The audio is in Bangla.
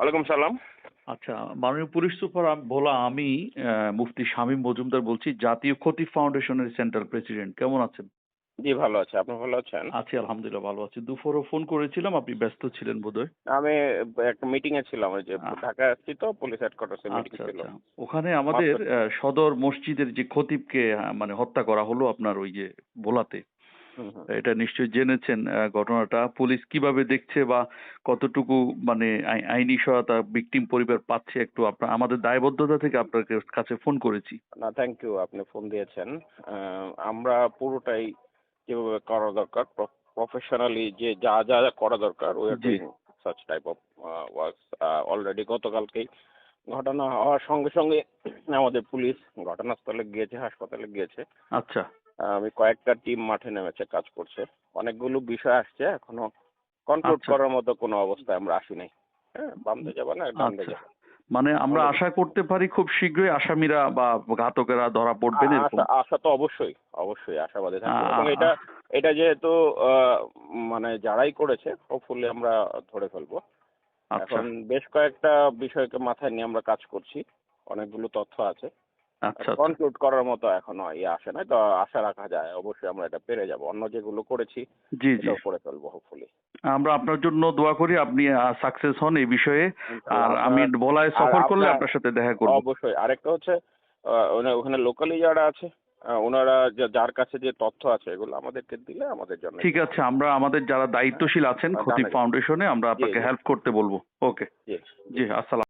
ওয়ালাইকুম সালাম। আচ্ছা মাননীয় পুলিশ সুপার ভোলা আমি মুফতি শামীম মজুমদার বলছি জাতীয় ক্ষতি ফাউন্ডেশনের সেন্ট্রাল প্রেসিডেন্ট। কেমন আছেন? জি ভালো আছে। আপনি ভালো আছেন? আছি আলহামদুলিল্লাহ ভালো আছি। দুপুরও ফোন করেছিলাম আপনি ব্যস্ত ছিলেন বোধহয়। আমি একটা মিটিং এ ছিলাম ওই যে। ঢাকায় আসছি তো পুলিশ হেডকোয়ার্টার্সে মিটিং ছিল। আচ্ছা। ওখানে আমাদের সদর মসজিদের যে খতিবকে মানে হত্যা করা হলো আপনার ওই যে ভোলাতে। এটা নিশ্চয়ই জেনেছেন ঘটনাটা। পুলিশ কীভাবে দেখছে বা কতটুকু মানে আইনি সহায়তা ভিকটিম পরিবার পাচ্ছে একটু আপনার আমাদের দায়বদ্ধতা থেকে আপনার কাছে ফোন করেছি। না থ্যাংক ইউ আপনি ফোন দিয়েছেন। আমরা পুরোটাই যেভাবে করা দরকার প্রফেশনালি যে যা যা করা দরকার আর such type of works already গতকালকেই ঘটনা হওয়ার সঙ্গে সঙ্গে আমাদের পুলিশ ঘটনাস্থলে গিয়েছে হাসপাতালে গিয়েছে। আচ্ছা। আমি কয়েকটা টিম মাঠে নেমেছে কাজ করছে। অনেকগুলো বিষয় আসছে এখনও কনক্লুড আচ্ছা। করার মতো কোনো অবস্থায় আমরা আসি নাই। হ্যাঁ বাম দিয়ে যাব না আচ্ছা। যাব। মানে আমরা আশা করতে পারি খুব শীঘ্রই আসামিরা বা ঘাতকেরা ধরা পড়বেন আশা তো অবশ্যই অবশ্যই আশাবাদী থাকব। এবং এটা এটা যেহেতু মানে যারাই করেছে হোপফুলি আমরা ধরে ফেলব। আচ্ছা। এখন বেশ কয়েকটা বিষয়কে মাথায় নিয়ে আমরা কাজ করছি। অনেকগুলো তথ্য আছে। আচ্ছা আচ্ছা। কনক্লুড করার মতো এখনও ইয়ে আসে না তো আশা রাখা যায় অবশ্যই আমরা এটা পেরে যাব। অন্য যেগুলো করেছি জি জি। করে ফেলব হোপফুলি আমরা আপনার জন্য দোয়া করি আপনি সাকসেস হন এই বিষয়ে। আর আমি ভোলায় সফর করলে আপনার- সাথে দেখা করব। অবশ্যই। আরেকটা হচ্ছে ওখানে লোকালি যারা আছে ওনারা যার কাছে যে তথ্য আছে এগুলো আমাদেরকে দিলে আমাদের জন্য ঠিক আছে আমরা আমাদের যারা দায়িত্বশীল আছেন হ্যাঁ, ক্ষতি ফাউন্ডেশনে আমরা আপনাকে হেল্প করতে বলব। ওকে জি আসসালাম।